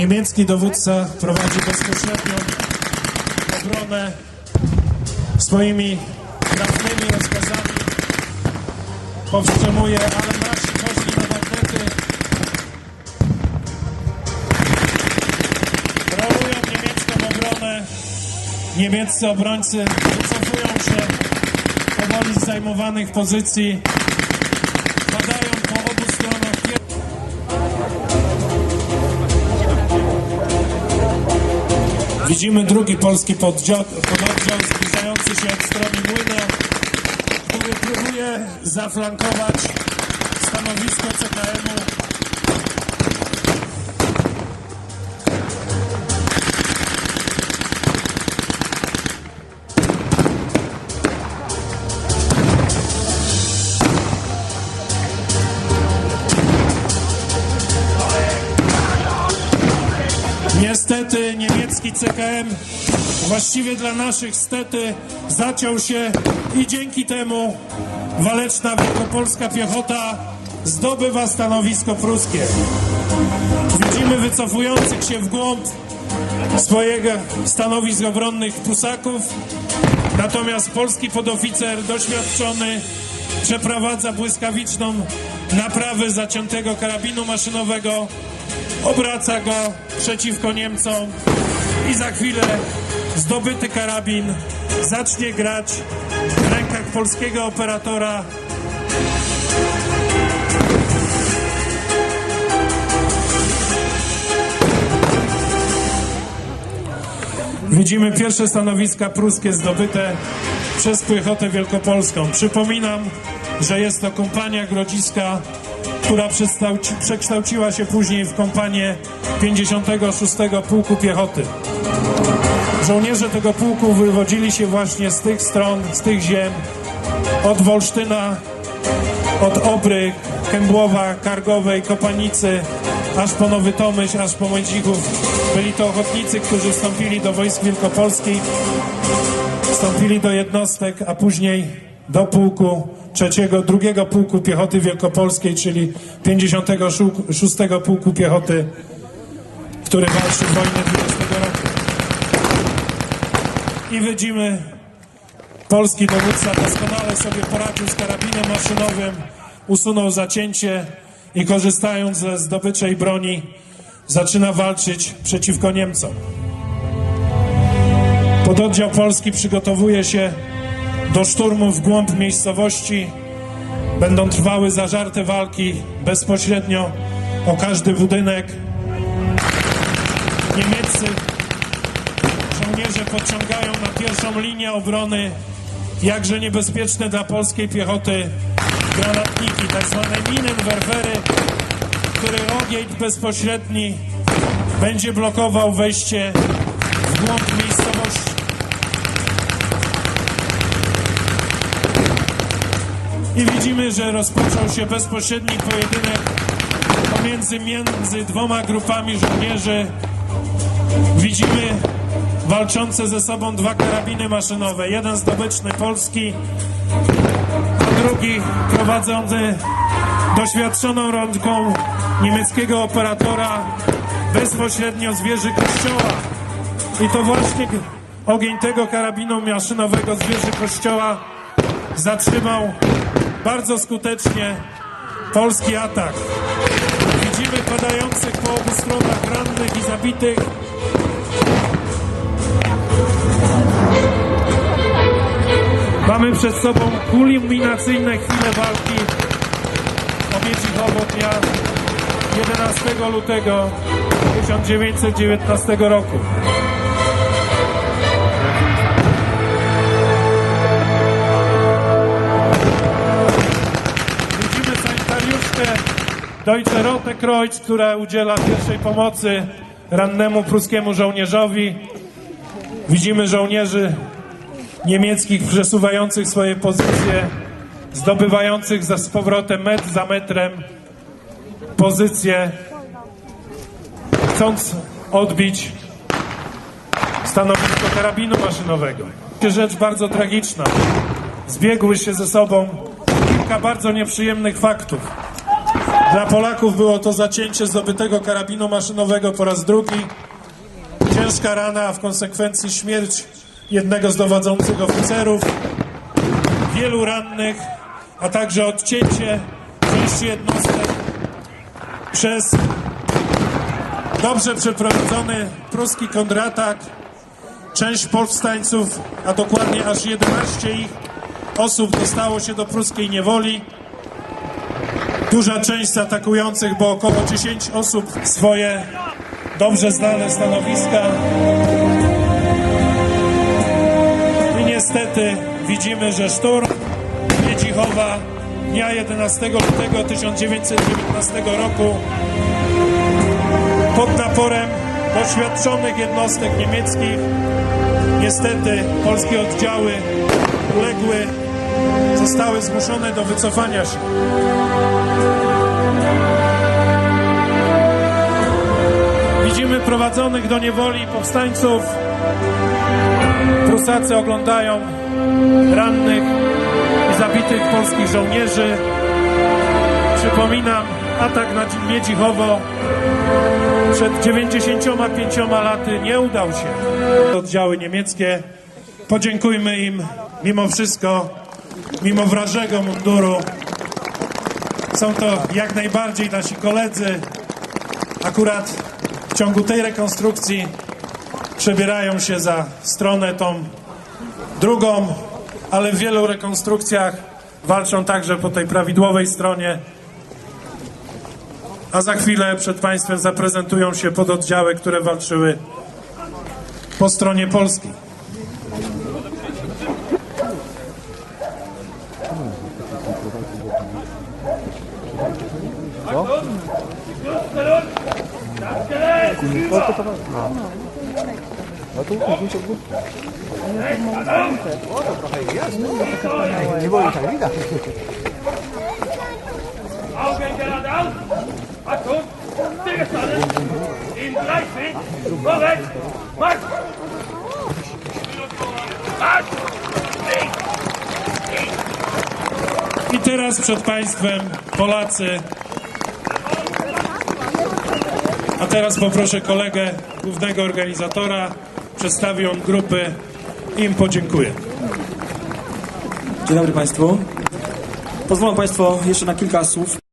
Niemiecki dowódca prowadzi bezpośrednią obronę swoimi trafnymi rozkazami. Powstrzymuje, ale nasi poszli na magnety. Rolują niemiecką obronę. Niemieccy obrońcy wycofują się powoli z zajmowanych pozycji. Widzimy drugi polski poddział, pododdział zbliżający się od strony młyna, który próbuje zaflankować stanowisko CKM-u. Niestety niemiecki CKM właściwie dla naszych stety zaciął się i dzięki temu waleczna wielkopolska piechota zdobywa stanowisko pruskie. Widzimy wycofujących się w głąb swojego stanowisk obronnych Prusaków, natomiast polski podoficer doświadczony przeprowadza błyskawiczną naprawę zaciętego karabinu maszynowego. Obraca go przeciwko Niemcom i za chwilę zdobyty karabin zacznie grać w rękach polskiego operatora. Widzimy pierwsze stanowiska pruskie zdobyte przez piechotę wielkopolską. Przypominam, że jest to kompania grodziska, która przekształci- przekształciła się później w kompanię 56 Pułku Piechoty. Żołnierze tego pułku wywodzili się właśnie z tych stron, z tych ziem, od Wolsztyna, od Obry, Kębłowa, Kargowej, Kopanicy, aż po Nowy Tomyśl, aż po Mędzichów. Byli to ochotnicy, którzy wstąpili do wojsk wielkopolskich, wstąpili do jednostek, a później do pułku trzeciego, drugiego pułku piechoty wielkopolskiej, czyli 56 pułku piechoty, który walczy w wojnie 20 roku. I widzimy, polski dowódca doskonale sobie poradził z karabinem maszynowym, usunął zacięcie i korzystając ze zdobyczej broni zaczyna walczyć przeciwko Niemcom. Pododdział polski przygotowuje się do szturmu w głąb miejscowości. Będą trwały zażarte walki bezpośrednio o każdy budynek. Niemieccy żołnierze podciągają na pierwszą linię obrony jakże niebezpieczne dla polskiej piechoty granatniki, tak zwane minenwerfery, których ogień bezpośredni będzie blokował wejście w głąb miejscowości. I widzimy, że rozpoczął się bezpośredni pojedynek pomiędzy między dwoma grupami żołnierzy. Widzimy walczące ze sobą dwa karabiny maszynowe. Jeden zdobyczny polski, a drugi prowadzony doświadczoną rączką niemieckiego operatora bezpośrednio z wieży kościoła. I to właśnie ogień tego karabinu maszynowego z wieży kościoła zatrzymał bardzo skutecznie polski atak. Widzimy padających po obu stronach rannych i zabitych. Mamy przed sobą kulminacyjne chwile walki o Miedziczowo dnia 11 lutego 1919 roku. Widzimy sanitariuszkę Deutsche Rote Kreuz, która udziela pierwszej pomocy rannemu pruskiemu żołnierzowi. Widzimy żołnierzy niemieckich przesuwających swoje pozycje, zdobywających z powrotem metr za metrem pozycje, chcąc odbić stanowisko karabinu maszynowego. Rzecz bardzo tragiczna. Zbiegły się ze sobą kilka bardzo nieprzyjemnych faktów. Dla Polaków było to zacięcie zdobytego karabinu maszynowego po raz drugi. Ciężka rana, a w konsekwencji śmierć jednego z dowadzących oficerów, wielu rannych, a także odcięcie części jednostek przez dobrze przeprowadzony pruski kontratak. Część powstańców, a dokładnie aż 11 ich osób dostało się do pruskiej niewoli. Duża część atakujących, bo około 10 osób swoje dobrze znane stanowiska. Niestety widzimy, że szturm Miedzichowa dnia 11 lutego 1919 roku pod naporem doświadczonych jednostek niemieckich niestety polskie oddziały uległy, zostały zmuszone do wycofania się. Widzimy prowadzonych do niewoli powstańców. Prusacy oglądają rannych i zabitych polskich żołnierzy. Przypominam, atak na Miedzichowo przed 95 laty nie udał się. Oddziały niemieckie, podziękujmy im mimo wszystko, mimo wrażego munduru. Są to jak najbardziej nasi koledzy. Akurat w ciągu tej rekonstrukcji przebierają się za stronę tą drugą, ale w wielu rekonstrukcjach walczą także po tej prawidłowej stronie. A za chwilę przed Państwem zaprezentują się pododdziały, które walczyły po stronie polskiej. Augen geradeaus. Achtung. Stillgestanden. In 30. Vorwärts. Marsch. Marsch. I teraz przed Państwem Polacy. A teraz poproszę kolegę głównego organizatora, przedstawi on grupy im podziękuję. Dzień dobry Państwu. Pozwolą Państwo jeszcze na kilka słów